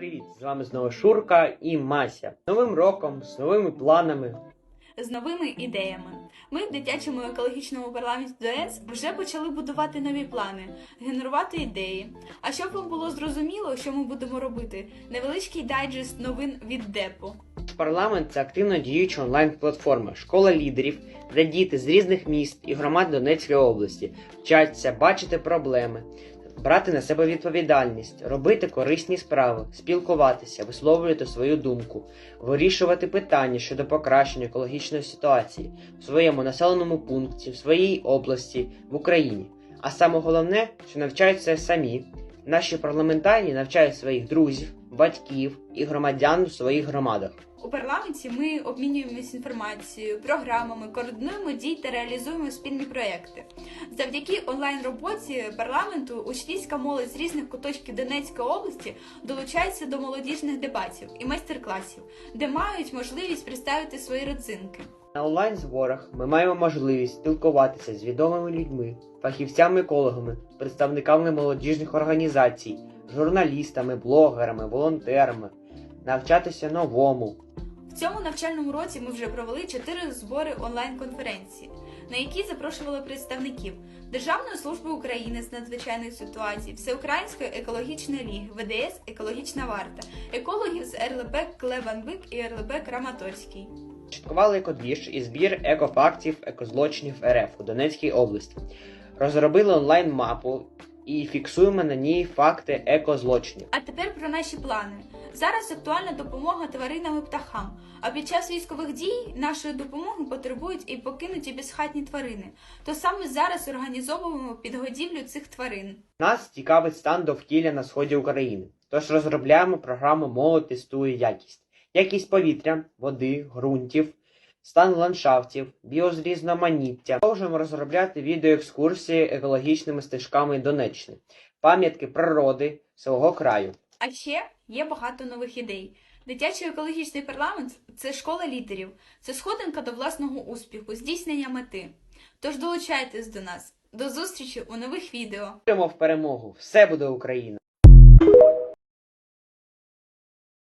привіт! З вами знову Шурка і Мася. З Новим роком, з новими планами. з новими ідеями. Ми в дитячому екологічному парламенті ДОЕС вже почали будувати нові плани, генерувати ідеї. А щоб вам було зрозуміло, що ми будемо робити, невеличкий дайджест новин від депо. Парламент це активно діюча онлайн-платформа, школа лідерів, де діти з різних міст і громад Донецької області вчаться бачити проблеми, брати на себе відповідальність, робити корисні справи, спілкуватися, висловлювати свою думку, вирішувати питання щодо покращення екологічної ситуації в своєму населеному пункті, в своїй області, в Україні. А саме головне, що навчаються самі. Наші парламентарі навчають своїх друзів, батьків і громадян в своїх громадах. У парламенті ми обмінюємося інформацією, програмами, координуємо дії та реалізуємо спільні проекти. Завдяки онлайн роботі парламенту учнівська молодь з різних куточків Донецької області долучається до молодіжних дебатів і майстер-класів, де мають можливість представити свої родзинки. На онлайн зборах ми маємо можливість спілкуватися з відомими людьми, фахівцями-екологами, представниками молодіжних організацій, журналістами, блогерами, волонтерами, навчатися новому. В цьому навчальному році ми вже провели чотири збори онлайн-конференції, на які запрошували представників Державної служби України з надзвичайних ситуацій, Всеукраїнської екологічної ліги, ВДС Екологічна варта, екологів з РЛБ Клеванбик і РЛБ Краматорський. Чаткували екодвіж і збір екофактів екозлочинів РФ у Донецькій області. Розробили онлайн-мапу і фіксуємо на ній факти екозлочинів. А тепер про наші плани. Зараз актуальна допомога тваринам і птахам. А під час військових дій нашої допомоги потребують і покинуті безхатні тварини. То саме зараз організовуємо підгодівлю цих тварин. Нас цікавить стан довкілля на сході України. Тож розробляємо програму Молодь тестує якість, якість повітря, води, ґрунтів, стан ландшафтів, біозрізноманіття. Продовжуємо розробляти відеоекскурсії екологічними стежками Донеччини, пам'ятки природи свого краю. А ще є багато нових ідей. Дитячий екологічний парламент це школа лідерів, це сходинка до власного успіху, здійснення мети. Тож долучайтесь до нас. До зустрічі у нових відео. Віримо в перемогу! Все буде Україна!